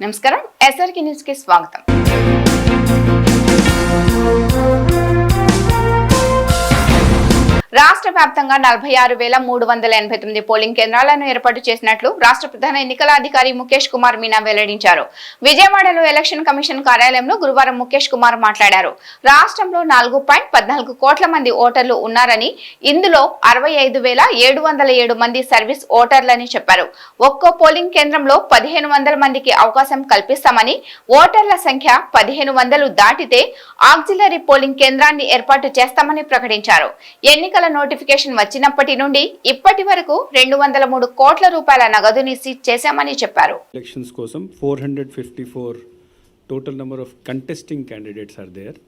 నమస్కారం ఎస్ఆర్కి న్యూస్ కి స్వాగతం రాష్ట్ర వ్యాప్తంగా నలభై ఆరు వేల మూడు వందల ఎనభై తొమ్మిది పోలింగ్ కేంద్రాలను ఏర్పాటు చేసినట్లు రాష్ట్ర ప్రధాన ఎన్నికల అధికారి ముఖేష్ కుమార్ మీనా వెల్లడించారు. విజయవాడలో ఎలక్షన్ కమిషన్ కార్యాలయంలో గురువారం ముఖేష్ కుమార్ మాట్లాడారు. రాష్ట్రంలో నాలుగు పాయింట్ పద్నాలుగు కోట్ల మంది ఓటర్లు ఉన్నారని ఇందులో అరవై ఐదు వేల ఏడు వందల ఏడు మంది సర్వీస్ ఓటర్లని చెప్పారు. ఒక్కో పోలింగ్ కేంద్రంలో పదిహేను వందల మందికి అవకాశం కల్పిస్తామని ఓటర్ల సంఖ్య పదిహేను వందలు దాటితే ఆక్సిలరీ పోలింగ్ కేంద్రాన్ని ఏర్పాటు చేస్తామని ప్రకటించారు. ఎన్నిక ఎన్నికల నోటిఫికేషన్ వచ్చినప్పటి నుండి ఇప్పటి వరకు రెండు వందల మూడు కోట్ల రూపాయల నగదుని సీజ్ చేశామని చెప్పారు. ఎలక్షన్స్ కోసం four hundred fifty four total number of contesting candidates are there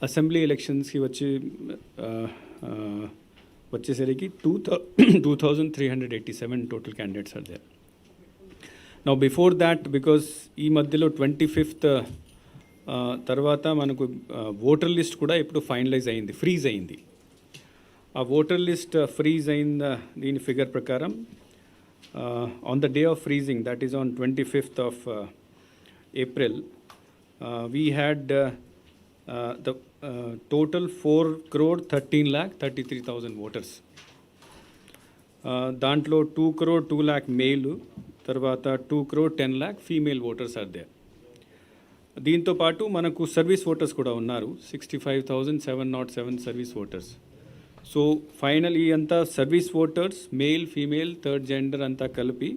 assembly ఎలక్షన్స్కి వచ్చి వచ్చేసరికి two thou two thousand three hundred eighty seven total candidates are there now before that because ఈ మధ్యలో ట్వంటీ ఫిఫ్త్ తర్వాత మనకు voter list కూడా ఇప్పుడు finalise అయింది ఫ్రీజ్ అయింది. ఆ ఓటర్ లిస్ట్ ఫ్రీజ్ అయిన దీని ఫిగర్ ప్రకారం on the day of freezing that is on twenty fifth of April we had the total four crore thirteen lakh thirty three thousand voters దాంట్లో two crore two lakh male తర్వాత two crore ten lakh female voters are దీంతో పాటు మనకు service voters కూడా ఉన్నారు sixty five thousand seven not seven service voters so final ఈ అంతా service voters male female third gender అంతా కలిపి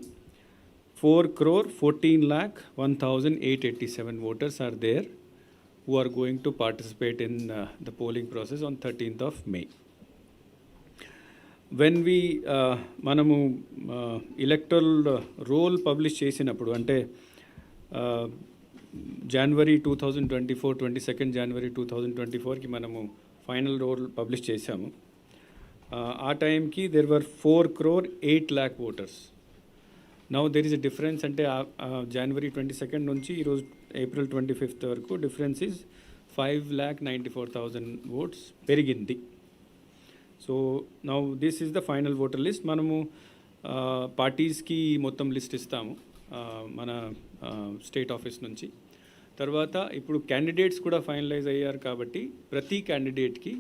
four crore fourteen lakh one thousand eight eighty seven voters are there who are going to participate in the polling process on thirteenth of May when we మనము electoral roll publish చేసినప్పుడు అంటే January two thousand twenty four twenty second January two thousand twenty ఫోర్కి మనము final roll publish చేశాము. ఆ టైంకి there were four crore eight lakh voters now there is a difference అంటే January twenty second నుంచి ఈరోజు ఏప్రిల్ ట్వంటీ ఫిఫ్త్ వరకు difference is five lakh ninety four thousand votes పెరిగింది. So now this is the final voter list మనము పార్టీస్కి మొత్తం list ఇస్తాము మన స్టేట్ ఆఫీస్ నుంచి. తర్వాత ఇప్పుడు క్యాండిడేట్స్ కూడా ఫైనలైజ్ అయ్యారు కాబట్టి ప్రతి క్యాండిడేట్కి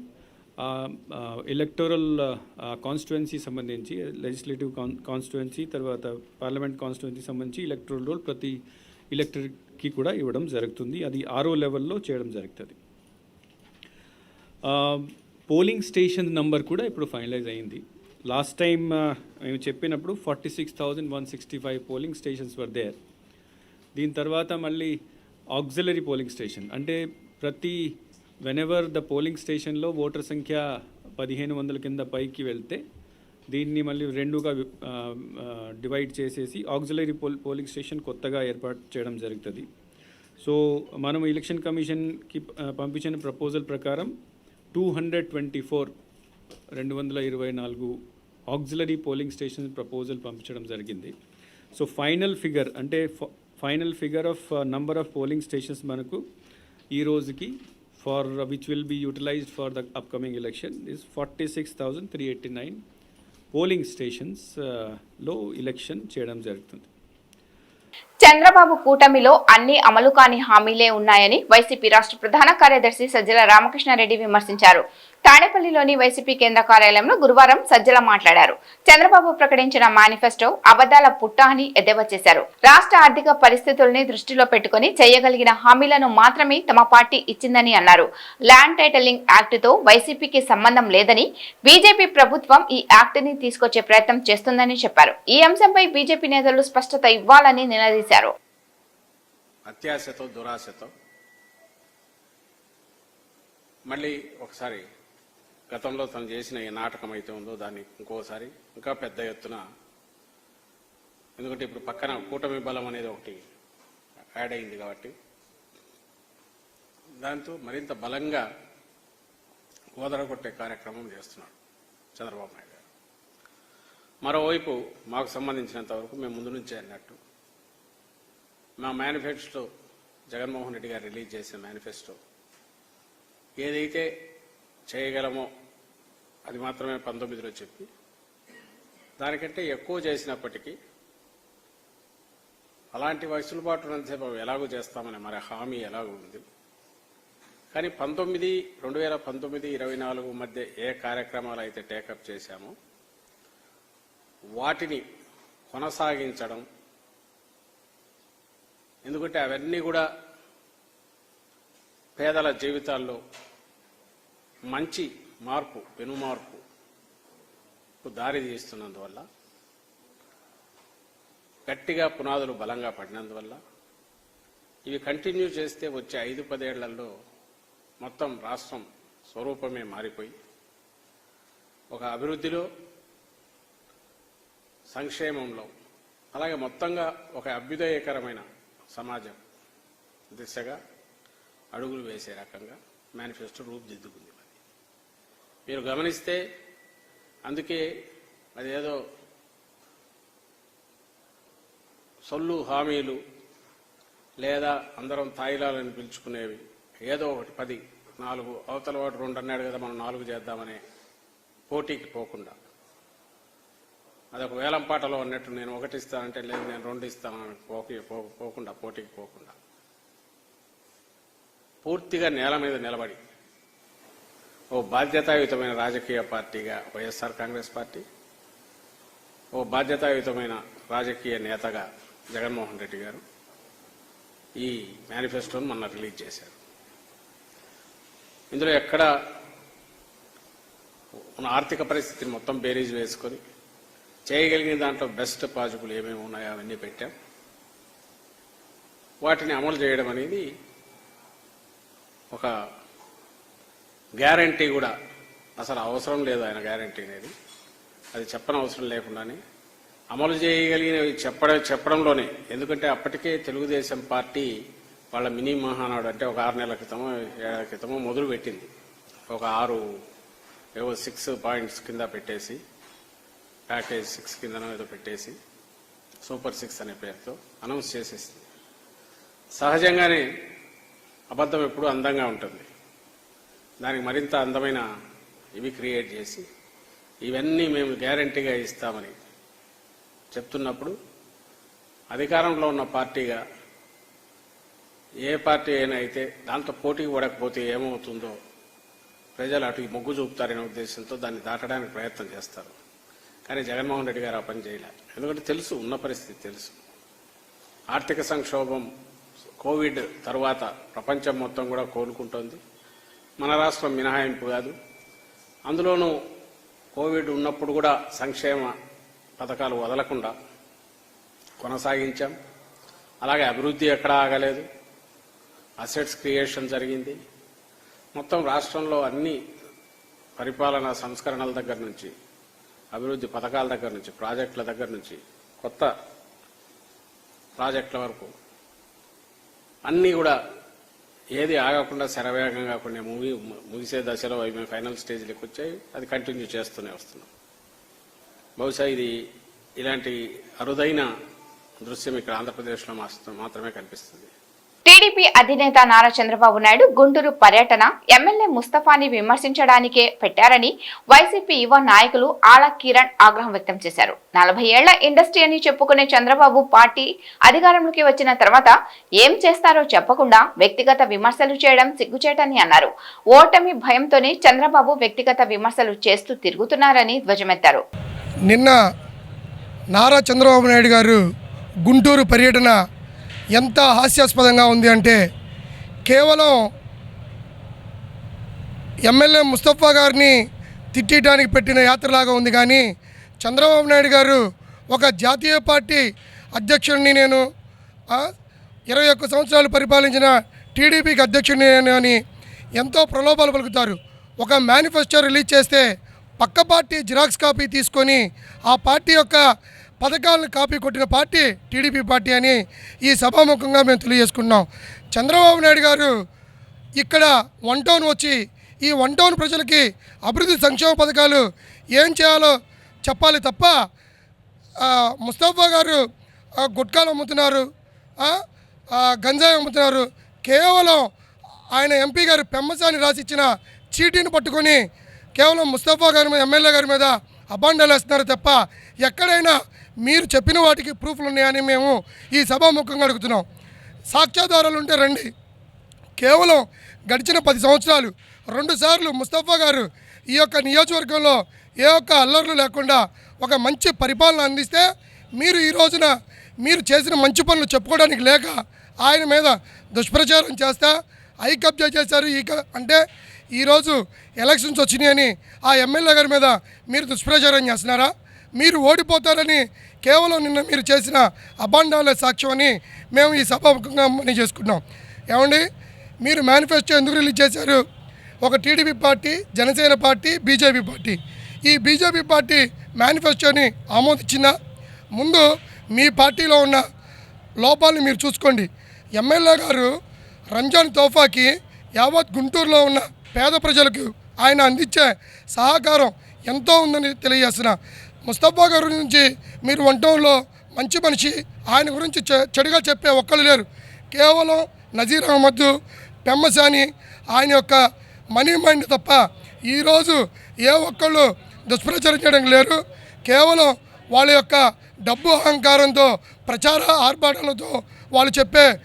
ఎలక్టోరల్ కాన్స్టిట్యువెన్సీ సంబంధించి లెజిస్లేటివ్ కాన్స్టిట్యువెన్సీ తర్వాత పార్లమెంట్ కాన్స్టిట్యువెన్సీ సంబంధించి ఎలక్టోరల్ రోల్ ప్రతి ఎలక్టర్కి కూడా ఇవ్వడం జరుగుతుంది. అది ఆరో లెవెల్లో చేయడం జరుగుతుంది. పోలింగ్ స్టేషన్ నంబర్ కూడా ఇప్పుడు ఫైనలైజ్ అయింది. లాస్ట్ టైం మేము చెప్పినప్పుడు forty six thousand one sixty five polling stations were there. దీని తర్వాత మళ్ళీ ఆక్సిలరీ పోలింగ్ స్టేషన్. అంటే ప్రతి వెనెవర్ ద పోలింగ్ స్టేషన్లో ఓటర్ సంఖ్య పదిహేను వందల కింద పైకి వెళ్తే దీన్ని మళ్ళీ రెండుగా డివైడ్ చేసేసి ఆక్సిలరీ పోల్ పోలింగ్ స్టేషన్ కొత్తగా ఏర్పాటు చేయడం జరుగుతుంది. సో మనం ఎలక్షన్ కమిషన్కి పంపించిన ప్రపోజల్ ప్రకారం టూ హండ్రెడ్ ట్వంటీ ఫోర్ రెండు వందల ఇరవై నాలుగు ఆక్సిలరీ పోలింగ్ స్టేషన్ ప్రపోజల్ పంపించడం జరిగింది. సో ఫైనల్ ఫిగర్ అంటే final figure of number of polling stations మనకు ఈ రోజుకి for which will will be for the upcoming election election is six thousand three eighty nine polling స్టేషన్స్లో election చేయడం జరుగుతుంది. చంద్రబాబు కూటమిలో అన్ని అమలు కాని హామీలే ఉన్నాయని వైసీపీ రాష్ట్ర ప్రధాన కార్యదర్శి సజ్జల రామకృష్ణారెడ్డి విమర్శించారు. తాడేపల్లిలోని వైసీపీ కేంద్ర కార్యాలయంలో గురువారం సజ్జల మాట్లాడారు. చంద్రబాబు ప్రకటించిన మేనిఫెస్టో అబద్దాల పుట్ట అని ఎద్దేవా చేశారు. రాష్ట్ర ఆర్థిక పరిస్థితుల్ని దృష్టిలో పెట్టుకుని చేయగలిగిన హామీలను మాత్రమే తమ పార్టీ ఇచ్చిందని అన్నారు. ల్యాండ్ టైటలింగ్ యాక్ట్తో వైసీపీకి సంబంధం లేదని బీజేపీ ప్రభుత్వం ఈ యాక్ట్ని తీసుకొచ్చే ప్రయత్నం చేస్తుందని చెప్పారు. ఈ అంశంపై బీజేపీ నేతలు స్పష్టత ఇవ్వాలని నిలదీశారు. అత్యాశతో దురాశతో మళ్ళీ ఒకసారి గతంలో తను చేసిన ఏ నాటకం అయితే ఉందో దాన్ని ఇంకోసారి ఇంకా పెద్ద ఎత్తున ఎందుకంటే ఇప్పుడు పక్కన కూటమి బలం అనేది ఒకటి యాడ్ అయింది కాబట్టి దాంతో మరింత బలంగా ఓదరగొట్టే కార్యక్రమం చేస్తున్నాడు చంద్రబాబు నాయుడు గారు. మరోవైపు మాకు సంబంధించినంత వరకు మేము ముందు నుంచే అన్నట్టు మా మేనిఫెస్టో జగన్మోహన్ రెడ్డి గారు రిలీజ్ చేసిన మేనిఫెస్టో ఏదైతే చేయగలమో అది మాత్రమే పంతొమ్మిదిలో చెప్పి. దానికంటే ఎక్కువ చేసినప్పటికీ అలాంటి వయసులుబాటు ఉన్నంతసేపు అవి ఎలాగో చేస్తామని మరి హామీ ఎలాగో ఉంది. కానీ పంతొమ్మిది రెండు వేల పంతొమ్మిది ఇరవై నాలుగు మధ్య ఏ కార్యక్రమాలు అయితే టేకప్ చేశామో వాటిని కొనసాగించడం ఎందుకంటే అవన్నీ కూడా పేదల జీవితాల్లో మంచి మార్పు పెను మార్పు దారి తీస్తున్నందువల్ల గట్టిగా పునాదులు బలంగా పడినందువల్ల ఇవి కంటిన్యూ చేస్తే వచ్చే ఐదు పదేళ్ళలో మొత్తం రాష్ట్రం స్వరూపమే మారిపోయి ఒక అభివృద్ధిలో సంక్షేమంలో అలాగే మొత్తంగా ఒక అభ్యుదయకరమైన సమాజం దిశగా అడుగులు వేసే రకంగా మేనిఫెస్టో రూపుదిద్దుకుంది. మీరు గమనిస్తే అందుకే అదేదో సొల్లు హామీలు లేదా అందరం తాయిలాలని పిలుచుకునేవి. ఏదో ఒకటి పది నాలుగు అవతల వాడు రెండు అన్నాడు కదా మనం నాలుగు చేద్దామనే పోటీకి పోకుండా. అదొక వేలం పాటలో అన్నట్టు నేను ఒకటి ఇస్తానంటే లేదు నేను రెండు ఇస్తానని పోకి పోకుండా పోటీకి పోకుండా. పూర్తిగా నేల మీద నిలబడి ఓ బాధ్యతాయుతమైన రాజకీయ పార్టీగా వైఎస్ఆర్ కాంగ్రెస్ పార్టీ ఓ బాధ్యతాయుతమైన రాజకీయ నేతగా జగన్మోహన్ రెడ్డి గారు ఈ మేనిఫెస్టోను మొన్న రిలీజ్ చేశారు. ఇందులో ఎక్కడ మన ఆర్థిక పరిస్థితిని మొత్తం బేరీజ్ వేసుకొని చేయగలిగిన దాంట్లో బెస్ట్ పాజిబుల్ ఏమేమి ఉన్నాయో అవన్నీ పెట్టాం. వాటిని అమలు చేయడం అనేది ఒక గ్యారంటీ కూడా అసలు అవసరం లేదు ఆయన గ్యారంటీ అనేది. అది చెప్పనవసరం లేకుండానే అమలు చేయగలిగినవి చెప్పడం చెప్పడంలోనే. ఎందుకంటే అప్పటికే తెలుగుదేశం పార్టీ వాళ్ళ మినీ మహానాడు అంటే ఒక ఆరు నెలల క్రితమో ఏడాది క్రితమో మొదలు పెట్టింది. ఒక ఆరు ఏవో సిక్స్ పాయింట్స్ కింద పెట్టేసి ప్యాకేజ్ సిక్స్ కిందనో ఏదో పెట్టేసి సూపర్ సిక్స్ అనే పేరుతో అనౌన్స్ చేసేసింది. సహజంగానే అబద్ధం ఎప్పుడు అందంగా ఉంటుంది. దానికి మరింత అందమైన ఇవి క్రియేట్ చేసి ఇవన్నీ మేము గ్యారంటీగా ఇస్తామని చెప్తున్నప్పుడు అధికారంలో ఉన్న పార్టీగా ఏ పార్టీ అయినా అయితే దాంతో పోటీ పడకపోతే ఏమవుతుందో ప్రజలు అటు మొగ్గు చూపుతారనే ఉద్దేశంతో దాన్ని దాటడానికి ప్రయత్నం చేస్తారు. కానీ జగన్మోహన్ రెడ్డి గారు ఆ పని చేయలే. ఎందుకంటే తెలుసు ఉన్న పరిస్థితి తెలుసు. ఆర్థిక సంక్షోభం కోవిడ్ తర్వాత ప్రపంచం మొత్తం కూడా కోలుకుంటోంది. మన రాష్ట్రం మినహాయింపు కాదు. అందులోనూ కోవిడ్ ఉన్నప్పుడు కూడా సంక్షేమ పథకాలు వదలకుండా కొనసాగించాం. అలాగే అభివృద్ధి ఎక్కడా ఆగలేదు. అసెట్స్ క్రియేషన్ జరిగింది. మొత్తం రాష్ట్రంలో అన్ని పరిపాలనా సంస్కరణల దగ్గర నుంచి అభివృద్ధి పథకాల దగ్గర నుంచి ప్రాజెక్టుల దగ్గర నుంచి కొత్త ప్రాజెక్టుల వరకు అన్నీ కూడా ఏది ఆగకుండా శరవేగంగా కొన్ని మూవీ ముగిసే దశలో అవి మేము ఫైనల్ స్టేజ్లకు వచ్చాయి. అది కంటిన్యూ చేస్తూనే వస్తున్నాం. బహుశా ఇది ఇలాంటి అరుదైన దృశ్యం ఇక్కడ ఆంధ్రప్రదేశ్లో మాత్రం- మాత్రమే కనిపిస్తుంది. టీడీపీ అధినేత నారా చంద్రబాబు నాయుడు గుంటూరు పర్యటన ఎమ్మెల్యే ముస్తఫాని విమర్శించడానికే పెట్టారని వైసీపీ యువ నాయకులు ఆల కిరణ్ ఆగ్రహం వ్యక్తం చేశారు. నలభై ఏళ్ళ ఇండస్ట్రీ అని చెప్పుకునే చంద్రబాబు పార్టీ అధికారంలోకి వచ్చిన తర్వాత ఏం చేస్తారో చెప్పకుండా వ్యక్తిగత విమర్శలు చేయడం సిగ్గుచేటని అన్నారు. ఓటమి భయంతోనే చంద్రబాబు వ్యక్తిగత విమర్శలు చేస్తూ తిరుగుతున్నారని ధ్వజమెత్తారు. నిన్న నారా చంద్రబాబు నాయుడు గారు గుంటూరు పర్యటన ఎంత హాస్యాస్పదంగా ఉంది అంటే కేవలం ఎమ్మెల్యే ముస్తఫా గారిని తిట్టడానికి పెట్టిన యాత్రలాగా ఉంది. కానీ చంద్రబాబు నాయుడు గారు ఒక జాతీయ పార్టీ అధ్యక్షుడిని నేను ఇరవై ఒక్క సంవత్సరాలు పరిపాలించిన టీడీపీకి అధ్యక్షుడిని నేను అని ఎంతో ప్రలోభాలు పలుకుతారు. ఒక మేనిఫెస్టో రిలీజ్ చేస్తే పక్క పార్టీ జిరాక్స్ కాపీ తీసుకొని ఆ పార్టీ యొక్క పథకాలను కాపీ కొట్టిన పార్టీ టీడీపీ పార్టీ అని ఈ సభాముఖంగా మేము తెలియజేసుకున్నాం. చంద్రబాబు నాయుడు గారు ఇక్కడ వన్ టౌన్ వచ్చి ఈ వన్ టౌన్ ప్రజలకి అభివృద్ధి సంక్షేమ పథకాలు ఏం చేయాలో చెప్పాలి తప్ప ముస్తఫా గారు గుట్కాలు అమ్ముతున్నారు గంజాయి అమ్ముతున్నారు. కేవలం ఆయన ఎంపీ గారు పెమ్మసాని రాసిచ్చిన చీటీని పట్టుకొని కేవలం ముస్తఫా గారి మీద ఎమ్మెల్యే గారి మీద అబాండాలు వేస్తున్నారు తప్ప ఎక్కడైనా మీరు చెప్పిన వాటికి ప్రూఫ్లు ఉన్నాయని మేము ఈ సభాముఖంగా అడుగుతున్నాం. సాక్ష్యాధారాలు ఉంటే రండి. కేవలం గడిచిన పది సంవత్సరాలు రెండుసార్లు ముస్తఫా గారు ఈ యొక్క నియోజకవర్గంలో ఏ ఒక్క అల్లర్లు లేకుండా ఒక మంచి పరిపాలన అందిస్తే మీరు ఈ రోజున మీరు చేసిన మంచి పనులు చెప్పుకోవడానికి లేక ఆయన మీద దుష్ప్రచారం చేస్తా ఐ కబ్జా చేశారు. ఈ అంటే ఈరోజు ఎలక్షన్స్ వచ్చినాయని ఆ ఎమ్మెల్యే గారి మీద మీరు దుష్ప్రచారం చేస్తున్నారా? మీరు ఓడిపోతారని కేవలం నిన్న మీరు చేసిన అబాండాల సాక్ష్యం అని మేము ఈ సభాముఖంగా మనీ చేసుకున్నాం ఏమండి? మీరు మేనిఫెస్టో ఎందుకు రిలీజ్ చేశారు? ఒక TDP party Janasena party BJP party. ఈ బీజేపీ పార్టీ మేనిఫెస్టోని ఆమోదించిందా? ముందు మీ పార్టీలో ఉన్న లోపాలను మీరు చూసుకోండి. ఎమ్మెల్యే గారు రంజాన్ తోఫాకి యావత్ గుంటూరులో ఉన్న పేద ప్రజలకు ఆయన అందించే సహకారం ఎంతో ఉందని తెలియజేస్తున్నా. ముస్తఫా గారి నుంచి మీరు వంటంలో మంచి మనిషి ఆయన గురించి చె- చెడుగా చెప్పే ఒక్కరు లేరు. కేవలం నజీర్ అహ్మద్ పెమ్మసాని ఆయన యొక్క మనీ మైండ్ తప్ప ఈరోజు ఏ ఒక్కళ్ళు దుష్ప్రచారం చేయడం లేరు. కేవలం వాళ్ళ యొక్క డబ్బు అహంకారంతో ప్రచార ఆర్భాటాలతో వాళ్ళు చెప్పే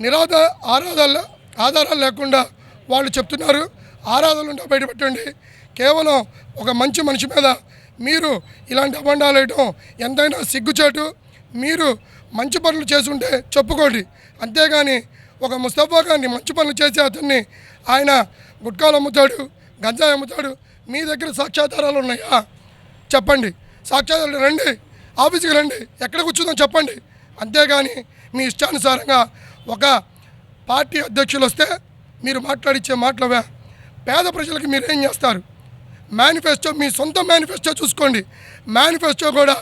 నిరాధ ఆరాధాలు ఆధారాలు లేకుండా వాళ్ళు చెప్తున్నారు. ఆరాధనలు ఉంటే బయటపెట్టండి. కేవలం ఒక మంచి మనిషి మీద మీరు ఇలాంటి అబండాలు వేయటం ఎంతైనా సిగ్గుచేటు. మీరు మంచి పనులు చేసుంటే చెప్పుకోండి. అంతేగాని ఒక ముస్తఫా గారిని మంచి పనులు చేసే అతన్ని ఆయన గుట్కాలు అమ్ముతాడు గంజాయి అమ్ముతాడు. మీ దగ్గర సాక్ష్యాధారాలు ఉన్నాయా? చెప్పండి. సాక్ష్యాధారాలు రండి. ఆఫీస్కి రండి. ఎక్కడ కూర్చుందాం చెప్పండి. అంతేగాని మీ ఇష్టానుసారంగా ఒక పార్టీ అధ్యక్షులు వస్తే మీరు మాట్లాడిచ్చే మాటలవే. పేద ప్రజలకి మీరు ఏం చేస్తారు? మేనిఫెస్టో మీ సొంత మేనిఫెస్టో చూసుకోండి. మేనిఫెస్టో కూడా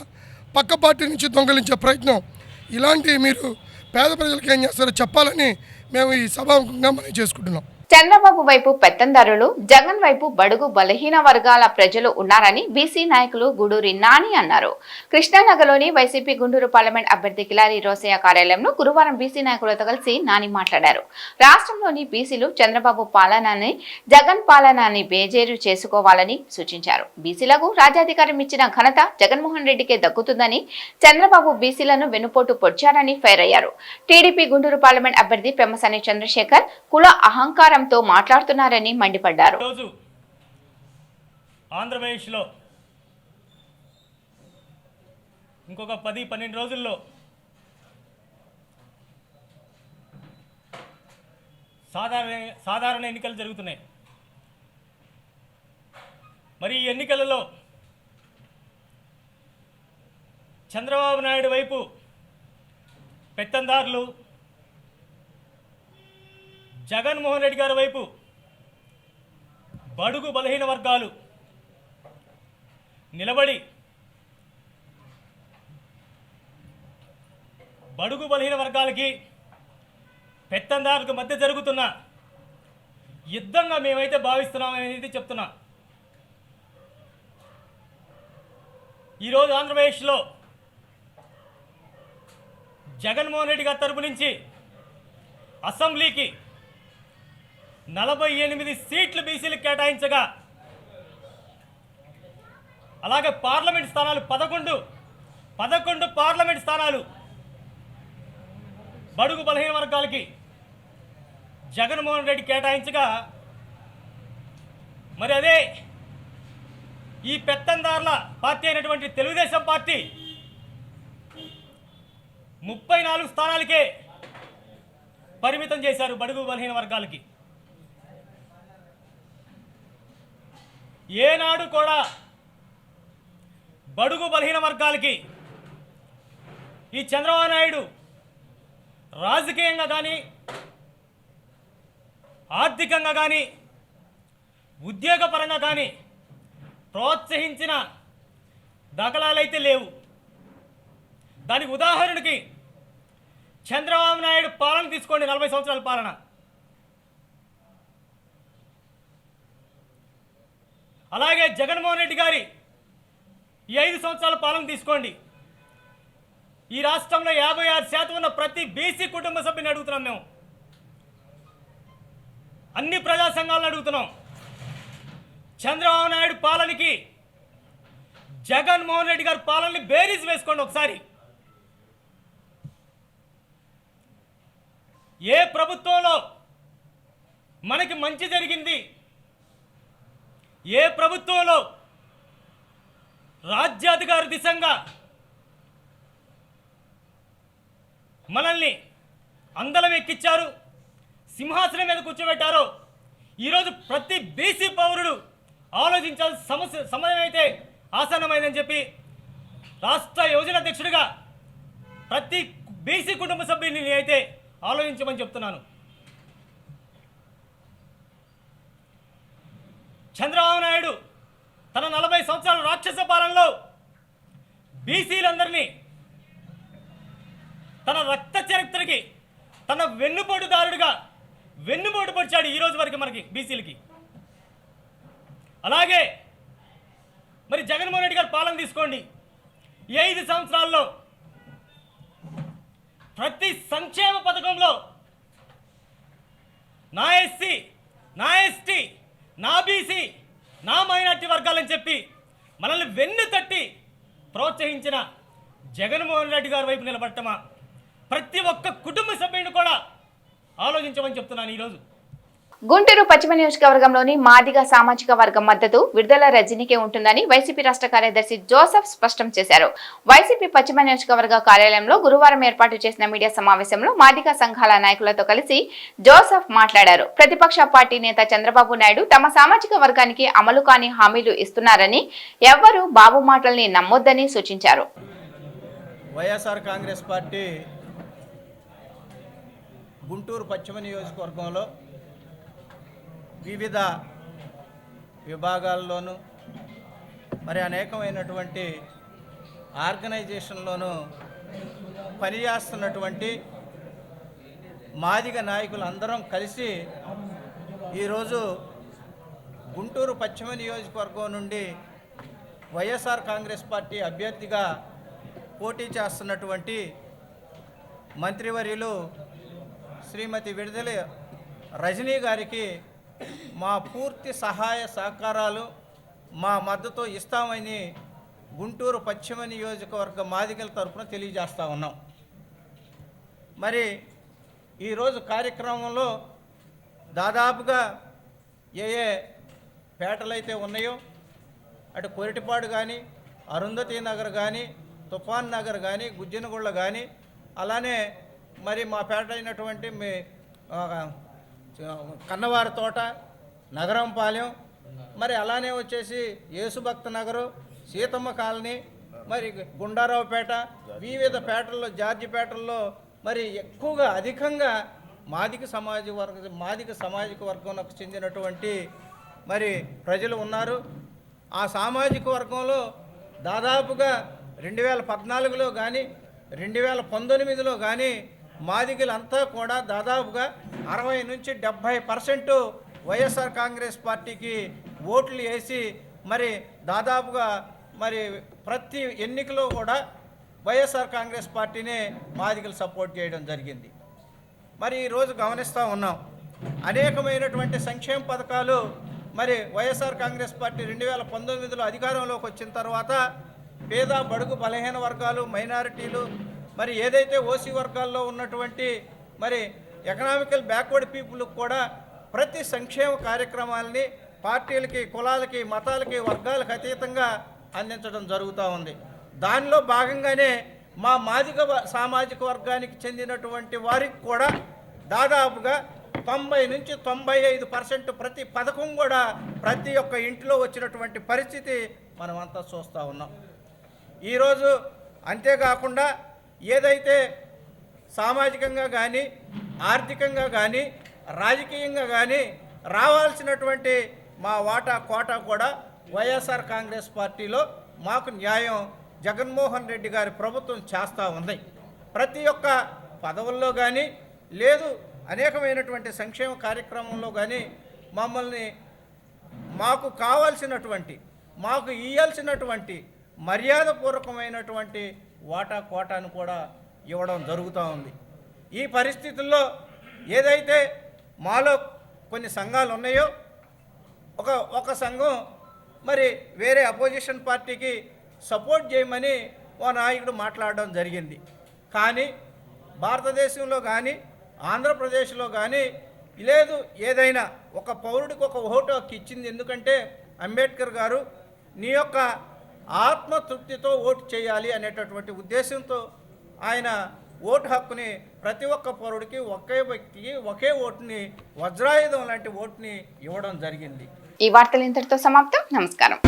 పక్క పార్టీ నుంచి దొంగలించే ప్రయత్నం. ఇలాంటి మీరు పేద ప్రజలకు ఏం చేస్తారో చెప్పాలని మేము ఈ సభాముఖంగా మనం చేసుకుంటున్నాం. చంద్రబాబు వైపు పెత్తందారులు జగన్ వైపు బడుగు బలహీన వర్గాల ప్రజలు ఉన్నారని బీసీ నాయకులు గూడూరి నాని అన్నారు. కృష్ణానగర్లోని వైసీపీ గుంటూరు పార్లమెంట్ అభ్యర్థి కిలారి రోసయ్య కార్యాలయంలో గురువారం బీసీ నాయకులతో కలిసి నాని మాట్లాడారు. రాష్ట్రంలోని బీసీలు చంద్రబాబు పాలనని జగన్ పాలనని బేజేరు చేసుకోవాలని సూచించారు. బీసీలకు రాజ్యాధికారం ఇచ్చిన ఘనత జగన్మోహన్ రెడ్డికే దక్కుతుందని చంద్రబాబు బీసీలను వెనుపోటు పొడిచారని ఫైర్ అయ్యారు. టీడీపీ గుంటూరు పార్లమెంట్ అభ్యర్థి పెమ్మసాని చంద్రశేఖర్ కుల అహంకార అహంకారంతో మాట్లాడుతున్నారని మండిపడ్డారు. ఆంధ్రప్రదేశ్లో ఇంకొక పది పన్నెండు రోజుల్లో సాధారణ సాధారణ ఎన్నికలు జరుగుతున్నాయి. మరి ఈ ఎన్నికలలో చంద్రబాబు నాయుడు వైపు పెత్తందారులు జగన్మోహన్ రెడ్డి గారి వైపు బడుగు బలహీన వర్గాలు నిలబడి బడుగు బలహీన వర్గాలకి పెత్తందారులకు మధ్య జరుగుతున్న యుద్ధంగా మేమైతే భావిస్తున్నాం అనేది చెప్తున్నా. ఈరోజు ఆంధ్రప్రదేశ్లో జగన్మోహన్ రెడ్డి గారి తరపు నుంచి అసెంబ్లీకి నలభై ఎనిమిది సీట్లు బీసీలకు కేటాయించగా అలాగే పార్లమెంట్ స్థానాలు పదకొండు పదకొండు పార్లమెంట్ స్థానాలు బడుగు బలహీన వర్గాలకి జగన్మోహన్ రెడ్డి కేటాయించగా మరి అదే ఈ పెత్తందారుల పార్టీ అయినటువంటి తెలుగుదేశం పార్టీ ముప్పై నాలుగు స్థానాలకే పరిమితం చేశారు బడుగు బలహీన వర్గాలకి. ఏనాడు కూడా బడుగు బలహీన వర్గాలకి ఈ చంద్రబాబు నాయుడు రాజకీయంగా కానీ ఆర్థికంగా కానీ ఉద్యోగపరంగా కానీ ప్రోత్సహించిన దాఖలాలైతే లేవు. దానికి ఉదాహరణకి చంద్రబాబు నాయుడు పాలన తీసుకోండి నలభై సంవత్సరాల పాలన. అలాగే జగన్మోహన్ రెడ్డి గారి ఈ ఐదు సంవత్సరాల పాలన తీసుకోండి. ఈ రాష్ట్రంలో యాభై ఆరు శాతం ఉన్న ప్రతి బీసీ కుటుంబ సభ్యుని అడుగుతున్నాం మేము. అన్ని ప్రజా సంఘాలను అడుగుతున్నాం. చంద్రబాబు నాయుడు పాలనకి జగన్మోహన్ రెడ్డి గారి పాలనని బేరీజ్ వేసుకోండి ఒకసారి. ఏ ప్రభుత్వంలో మనకి మంచి జరిగింది ఏ ప్రభుత్వంలో రాజ్యాధికారి దిశంగా మనల్ని అందలం ఎక్కిచ్చారు సింహాసనం మీద కూర్చోబెట్టారో ఈరోజు ప్రతి బీసీ పౌరుడు ఆలోచించాల్సిన సమస్య సమయం అయితే ఆసన్నమైందని చెప్పి రాష్ట్ర యోజన అధ్యక్షుడిగా ప్రతి బీసీ కుటుంబ సభ్యుని అయితే ఆలోచించమని చెప్తున్నాను. చంద్రబాబు నాయుడు తన నలభై సంవత్సరాల రాక్షస పాలనలో బీసీలందరినీ తన రక్త చరిత్రకి తన వెన్నుపోటుదారుడిగా వెన్నుపోటు పొడిచాడు ఈరోజు వరకు మనకి బీసీలకి. అలాగే మరి జగన్మోహన్ రెడ్డి గారు పాలన తీసుకోండి. ఐదు సంవత్సరాల్లో ప్రతి సంక్షేమ పథకంలో నా ఎస్సీ నా ఎస్టీ నా బీసీ నా మైనార్టీ వర్గాలని చెప్పి మనల్ని వెన్ను తట్టి ప్రోత్సహించిన జగన్మోహన్ రెడ్డి గారి వైపు నిలబడటమా? ప్రతి ఒక్క కుటుంబ సభ్యుని కూడా ఆలోచించమని చెప్తున్నాను ఈరోజు. గుంటూరు పశ్చిమ నియోజకవర్గంలోని మాదిగ సామాజిక వర్గం మద్దతు విడుదల రజనీకే ఉంటుందని వైసీపీ రాష్ట్ర కార్యదర్శి జోసెఫ్ స్పష్టం చేశారు. వైసీపీ పశ్చిమ నియోజకవర్గ కార్యాలయంలో గురువారం ఏర్పాటు చేసిన మీడియా సమావేశంలో మాదిగ సంఘాల నాయకులతో కలిసి జోసెఫ్ మాట్లాడారు. ప్రతిపక్ష పార్టీ నేత చంద్రబాబు నాయుడు తమ సామాజిక వర్గానికి అమలు కాని హామీలు ఇస్తున్నారని ఎవ్వరూ బాబు మాటల్ని నమ్మొద్దని సూచించారు. వైఎస్ఆర్ కాంగ్రెస్ పార్టీ గుంటూరు పశ్చిమ నియోజకవర్గంలో వివిధ విభాగాల్లోనూ మరి అనేకమైనటువంటి ఆర్గనైజేషన్లోనూ పనిచేస్తున్నటువంటి మాదిగ నాయకులందరం కలిసి ఈరోజు గుంటూరు పశ్చిమ నియోజకవర్గం నుండి వైఎస్ఆర్ కాంగ్రెస్ పార్టీ అభ్యర్థిగా పోటీ చేస్తున్నటువంటి మంత్రివర్యులు శ్రీమతి విడుదల రజనీ గారికి మా పూర్తి సహాయ సహకారాలు మా మద్దతు ఇస్తామని గుంటూరు పశ్చిమ నియోజకవర్గ మాదిగల తరఫున తెలియజేస్తూ ఉన్నాం. మరి ఈరోజు కార్యక్రమంలో దాదాపుగా ఏ ఏ పేటలైతే ఉన్నాయో అటు కొరిటిపాడు కానీ అరుంధతి నగర్ కానీ తుఫాన్ నగర్ కానీ గుజ్జనగుళ్ళ కానీ అలానే మరి మా పేట అయినటువంటి మీ కన్నవారి తోట నగరంపాలెం మరి అలానే వచ్చేసి యేసుభక్త నగరు సీతమ్మ కాలనీ మరి గుండారావుపేట వివిధ పేటల్లో జార్జిపేటల్లో మరి ఎక్కువగా అధికంగా మాదిక సమాజ వర్గ మాదిక సామాజిక వర్గంకు చెందినటువంటి మరి ప్రజలు ఉన్నారు. ఆ సామాజిక వర్గంలో దాదాపుగా రెండు వేల పద్నాలుగులో కానీ రెండు వేల పంతొమ్మిదిలో కానీ మాదిగలంతా కూడా దాదాపుగా అరవై నుంచి డెబ్భై పర్సెంట్ వైఎస్ఆర్ కాంగ్రెస్ పార్టీకి ఓట్లు వేసి మరి దాదాపుగా మరి ప్రతి ఎన్నికలో కూడా వైఎస్ఆర్ కాంగ్రెస్ పార్టీనే మాదిగలు సపోర్ట్ చేయడం జరిగింది. మరి ఈరోజు గమనిస్తూ ఉన్నాం. అనేకమైనటువంటి సంక్షేమ పథకాలు మరి వైఎస్ఆర్ కాంగ్రెస్ పార్టీ రెండు వేల పంతొమ్మిదిలో అధికారంలోకి వచ్చిన తర్వాత పేద బడుగు బలహీన వర్గాలు మైనారిటీలు మరి ఏదైతే ఓసీ వర్గాల్లో ఉన్నటువంటి మరి ఎకనామికల్ బ్యాక్వర్డ్ పీపుల్కి కూడా ప్రతి సంక్షేమ కార్యక్రమాలని పార్టీలకి కులాలకి మతాలకి వర్గాలకు అతీతంగా అందించడం జరుగుతూ ఉంది. దానిలో భాగంగానే మా మాదిక వ- సామాజిక వర్గానికి చెందినటువంటి వారికి కూడా దాదాపుగా తొంభై నుంచి తొంభై ఐదు పర్సెంట్ ప్రతి పథకం కూడా ప్రతి ఒక్క ఇంట్లో వచ్చినటువంటి పరిస్థితి మనమంతా చూస్తూ ఉన్నాం. ఈరోజు అంతేకాకుండా ఏదైతే సామాజికంగా కానీ ఆర్థికంగా కానీ రాజకీయంగా కానీ రావాల్సినటువంటి మా వాటా కోటా కూడా వైఎస్ఆర్ కాంగ్రెస్ పార్టీలో మాకు న్యాయం జగన్మోహన్ రెడ్డి గారి ప్రభుత్వం చేస్తూ ఉంది. ప్రతి ఒక్క పదవుల్లో కానీ లేదు అనేకమైనటువంటి సంక్షేమ కార్యక్రమంలో కానీ మమ్మల్ని మాకు కావాల్సినటువంటి మాకు ఇయ్యాల్సినటువంటి మర్యాదపూర్వకమైనటువంటి వాటా కోటాను కూడా ఇవ్వడం జరుగుతూ ఉంది. ఈ పరిస్థితుల్లో ఏదైతే మాలో కొన్ని సంఘాలు ఉన్నాయో ఒక ఒక సంఘం మరి వేరే అపోజిషన్ పార్టీకి సపోర్ట్ చేయమని ఓ నాయకుడు మాట్లాడడం జరిగింది. కానీ భారతదేశంలో కానీ ఆంధ్రప్రదేశ్లో కానీ లేదు ఏదైనా ఒక పౌరుడికి ఒక ఓటు ఇచ్చింది. ఎందుకంటే అంబేద్కర్ గారు నీ యొక్క ఆత్మతృప్తితో ఓటు చేయాలి అనేటటువంటి ఉద్దేశంతో ఆయన ఓటు హక్కుని ప్రతి ఒక్క పౌరుడికి ఒకే వ్యక్తికి ఒకే ఓటుని వజ్రాయుధం లాంటి ఓటుని ఇవ్వడం జరిగింది. ఈ వార్తలు ఇంతటితో సమాప్తం. నమస్కారం.